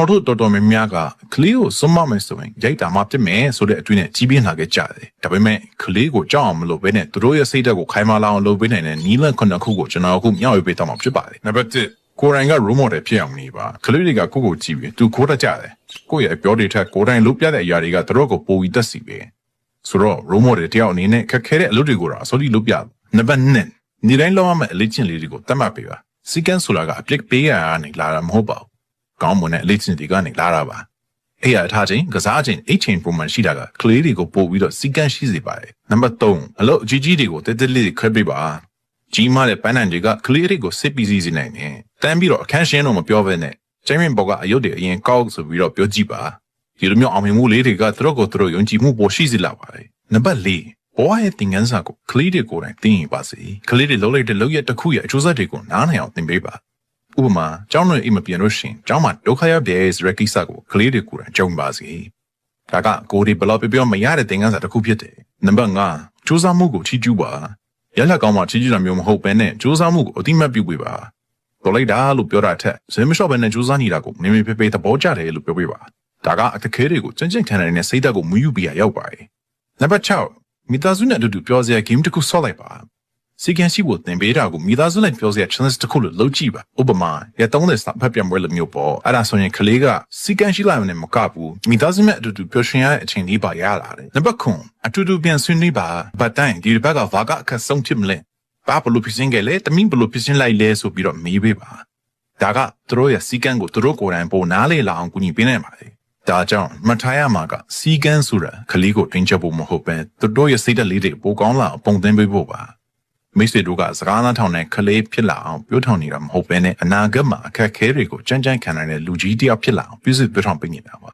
တော်တို့တော်တော်များများကကလေးကိုစွန့်မမယ်ဆိုရင်ရိုက်တာမှပြစ်မယ်ဆိုတဲ့အတွေ့နဲ့ကြီးပြင်းလာခဲ့ကြတယ်ဒါပေမဲ့ကလေးကိုကြောက်အောင်မလုပ်ဘဲနဲ့သူတို့ရဲ့စိတ်ဓာတ်ကိုခိုင်မာလာအောင်လုပ်ပေးနိုင်တဲ့နီလန်ခုနှစ်ခုကိုကျွန်တော်အခုမျှဝေပေးတော့မှာဖြစ်ပါတယ်နံပါတ်1ကိုယ်တိုင်က role model ဖြစ်အောင်နေပါကလေးတွေကကိုယ့်ကိုကြည့်ပြီးသူခိုးတတ်ကြတယ်ကိုယ့်ရဲ့အပြောတွေထက်ကိုယ်တိုင်လုပ်ပြတဲ့အရာတွေကသူတို့ကိုပိုပြီးတက်စီပဲဆိုတော့ role model တယောက်အနေနဲ့ခက်ခဲတဲ့အလုပ်တွေကိုတော့အစိုးရလုပ်ပြနံပါတ်2နေတိုင်းလောက်ရမယ့်အလေးချင်းလေးတွေကိုတတ်မှတ်ပေးပါစီကန်းဆိုတာကအပြစ်ပေးရတာနေလာတာမဟုတ်ပါဘူး ကောင်းမွန်တဲ့အလေးချင်းတွေကနေလာတာပါအဲ့ရထားချင်းကစားချင်းအိတ်ချင်းပုံမှန်ရှိတာကကလေးတွေကိုပို့ပြီးတော့စီကန်းရှိစေပါတယ်နံပါတ်3အလုပ်အကြီးကြီးတွေကိုတက်တက်လေးတွေခွဲပေးပါကြီးမားတဲ့ပန်းနိုင်တွေကကလေးတွေကိုစစ်ပီးစီစေနိုင်တယ်တန်းပြီးတော့အခန်းရှင်းတော့မပြောဘဲနဲ့ကျင်းရင်ဘောကအယုတ်တွေအရင်ကောက်ဆိုပြီးတော့ပြောကြည့်ပါဒီလိုမျိုးအောင်မြင်မှုလေးတွေကသူတို့ကိုသူတို့ယုံကြည်မှုပေါ်ရှိစေလာပါတယ်နံပါတ်4ဘဝရဲ့သင်ခန်းစာကိုကလေးတွေကိုယ်တိုင်သိရင်ပါစေကလေးတွေလုံးလိုက်တဲ့လောက်ရတစ်ခုရဲ့အကျိုးဆက်တွေကိုနားလည်အောင်သင်ပေးပါ ဥပမာကျောင်းတော်အိမ်မပြန်လို့ရှရင်ကျောင်းမှာဒုက္ခရောက်တဲ့ဆိုတဲ့ကိစ္စကိုကလေးတွေကိုယ်တိုင်ကြုံပါစေဒါကကိုယ်ဒီဘလောက်ပြောပြောမရတဲ့သင်ခန်းစာတစ်ခုဖြစ်တယ်နံပါတ်5စူးစမ်းမှုကိုချီးကျူးပါရလက်ကောင်းမှချီးကျူးတာမျိုးမဟုတ်ဘဲနဲ့စူးစမ်းမှုကိုအတိမတ်ပြုပေးပါတော်လိုက်တာလို့ပြောတာထက်ဇင်းမလျှော့ဘဲနဲ့စူးစမ်းနေတာကိုနေမေဖေဖေသဘောကျတယ်လို့ပြောပေးပါဒါကအခက်အခဲတွေကိုကြင်ကြင်ခံနိုင်တဲ့စိတ်ဓာတ်ကိုမူယူပြရရောက်ပါတယ်နံပါတ်6မိသားစုနဲ့အတူတူပြောစရာ game တစ်ခုဆော့လိုက်ပါ စီကံရှိဖို့သင်ပေးတာကိုမိသားစုနဲ့ပြောစရာ challenge တစ်ခုလို့လုပ်ကြည့်ပါဥပမာရ30စာဖတ်ပြန်ပွဲလိုမျိုးပေါ့အဲ့ဒါဆိုရင်ကလေးကစီကံရှိလိုက်မယ်မကဘူးမိသားစုနဲ့အတူတူပျော်ရွှင်ရတဲ့အချိန်လေးပါရလာတယ်နံပါတ်9အတူတူပြန်ဆွေးနွေးပါဗတ်တိုင်းဒီဘက်ကဘာကအခက်ဆုံးဖြစ်မလဲဘာဘလို့ဖြစ်စင်ကြလဲတမင်းဘလို့ဖြစ်စင်လိုက်လဲဆိုပြီးတော့မေးပေးပါဒါကသူတို့ရဲ့စီကံကိုသူတို့ကိုယ်တိုင်ပို့နားလေလာအောင်ကူညီပေးနိုင်ပါတယ်ဒါကြောင့်မထားရမှာကစီကန်းဆိုတာကလေးကိုတွင်ချက်ဖို့မဟုတ်ပဲသူတို့ရဲ့စိတ်ဓာတ်လေးတွေပိုကောင်းလာအောင်ပုံသင်ပေးဖို့ပါ မိတ်ဆွေတို့ကစကားနားထောင်တဲ့ကလေးဖြစ်လာအောင်ပြောထောင်နေတာမဟုတ်ပဲနဲ့အနာဂတ်မှာအခက်အခဲတွေကိုကြမ်းကြမ်းခံနိုင်တဲ့လူကြီးတစ်ယောက်ဖြစ်လာအောင်ပြုစုပြောထောင်ပေးနေတာပါ